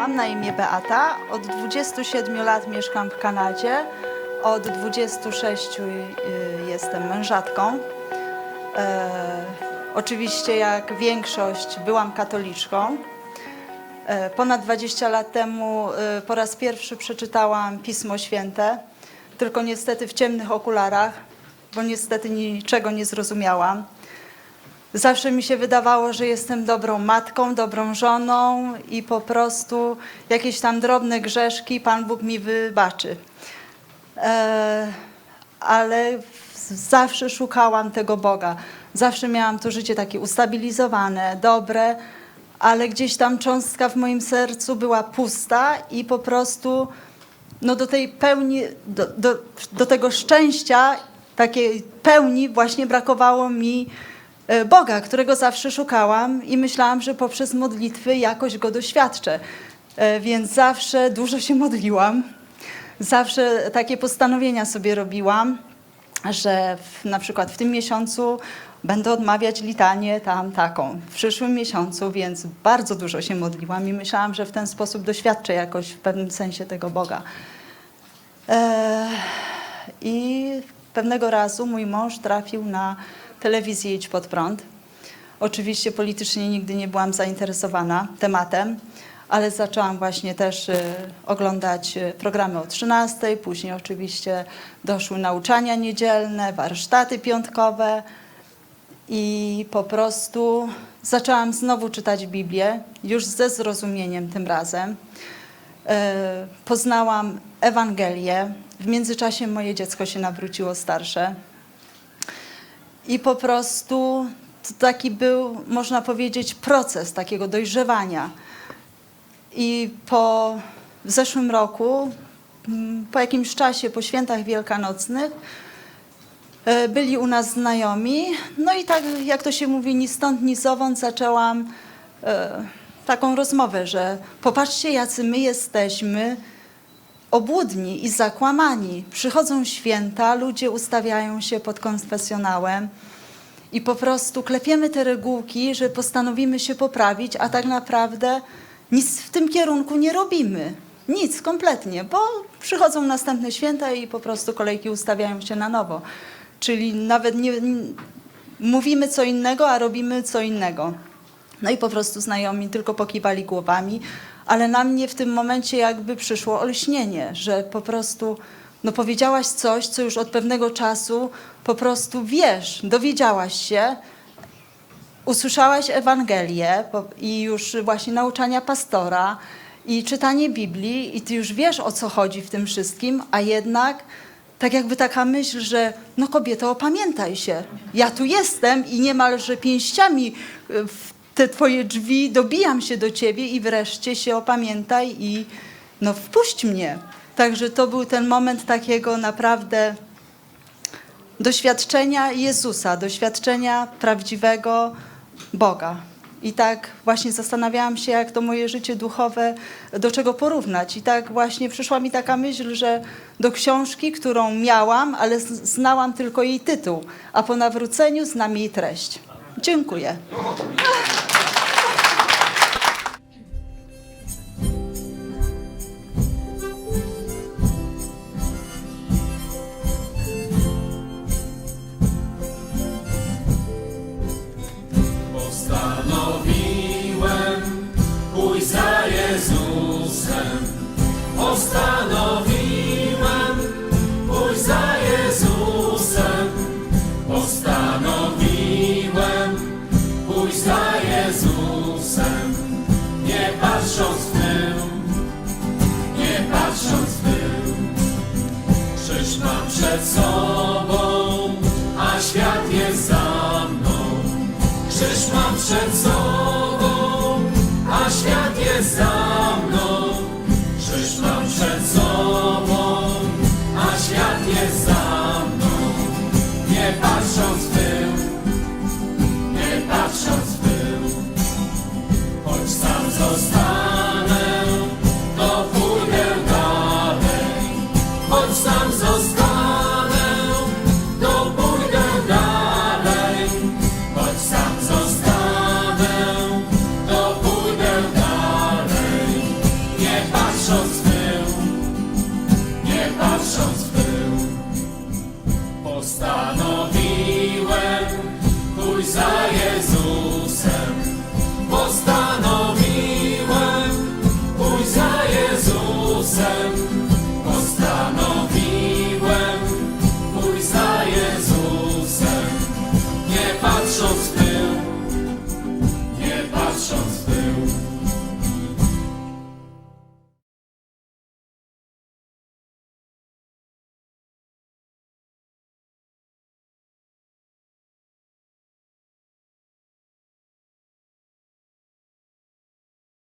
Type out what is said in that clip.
Mam na imię Beata. Od 27 lat mieszkam w Kanadzie. Od 26 y, jestem mężatką. E, oczywiście, jak większość, byłam katoliczką. E, ponad 20 lat temu e, po raz pierwszy przeczytałam Pismo Święte, tylko niestety w ciemnych okularach, bo niestety niczego nie zrozumiałam. Zawsze mi się wydawało, że jestem dobrą matką, dobrą żoną i po prostu jakieś tam drobne grzeszki Pan Bóg mi wybaczy. E, ale zawsze szukałam tego Boga. Zawsze miałam to życie takie ustabilizowane, dobre, ale gdzieś tam cząstka w moim sercu była pusta i po prostu no do tej pełni, do, do, do tego szczęścia, takiej pełni właśnie brakowało mi Boga, którego zawsze szukałam i myślałam, że poprzez modlitwy jakoś go doświadczę. E, Więc zawsze dużo się modliłam. Zawsze takie postanowienia sobie robiłam, że w, na przykład w tym miesiącu będę odmawiać litanię tam taką, w przyszłym miesiącu, więc bardzo dużo się modliłam i myślałam, że w ten sposób doświadczę jakoś w pewnym sensie tego Boga. E, I pewnego razu mój mąż trafił na telewizję Idź Pod Prąd. Oczywiście politycznie nigdy nie byłam zainteresowana tematem, ale zaczęłam właśnie też y, oglądać y, programy o 13, później oczywiście doszły nauczania niedzielne, warsztaty piątkowe i po prostu zaczęłam znowu czytać Biblię, już ze zrozumieniem tym razem. E, Poznałam Ewangelię. W międzyczasie moje dziecko się nawróciło starsze. I po prostu taki był, można powiedzieć, proces takiego dojrzewania. I po w zeszłym roku, mm, po jakimś czasie, po świętach wielkanocnych, e, byli u nas znajomi. No i tak, jak to się mówi, ni stąd, ni zowąd zaczęłam e, taką rozmowę, że popatrzcie, jacy my jesteśmy obłudni i zakłamani. Przychodzą święta, ludzie ustawiają się pod konfesjonałem i po prostu klepiemy te regułki, że postanowimy się poprawić, a tak naprawdę nic w tym kierunku nie robimy. Nic kompletnie, bo przychodzą następne święta i po prostu kolejki ustawiają się na nowo. Czyli nawet nie, n- mówimy co innego, a robimy co innego. No i po prostu znajomi tylko pokiwali głowami, ale na mnie w tym momencie jakby przyszło olśnienie, że po prostu no powiedziałaś coś, co już od pewnego czasu po prostu wiesz, dowiedziałaś się, usłyszałaś Ewangelię i już właśnie nauczania pastora i czytanie Biblii i ty już wiesz o co chodzi w tym wszystkim, a jednak tak jakby taka myśl, że no kobieto, opamiętaj się, ja tu jestem i niemalże pięściami w te twoje drzwi dobijam się do ciebie i wreszcie się opamiętaj i no wpuść mnie. Także to był ten moment takiego naprawdę doświadczenia Jezusa, doświadczenia prawdziwego Boga. I tak właśnie zastanawiałam się, jak to moje życie duchowe, do czego porównać. I tak właśnie przyszła mi taka myśl, że do książki, którą miałam, ale znałam tylko jej tytuł, a po nawróceniu znam jej treść. Dziękuję. Patrząc w tył, nie patrząc w tył. Krzyż mam przed sobą, on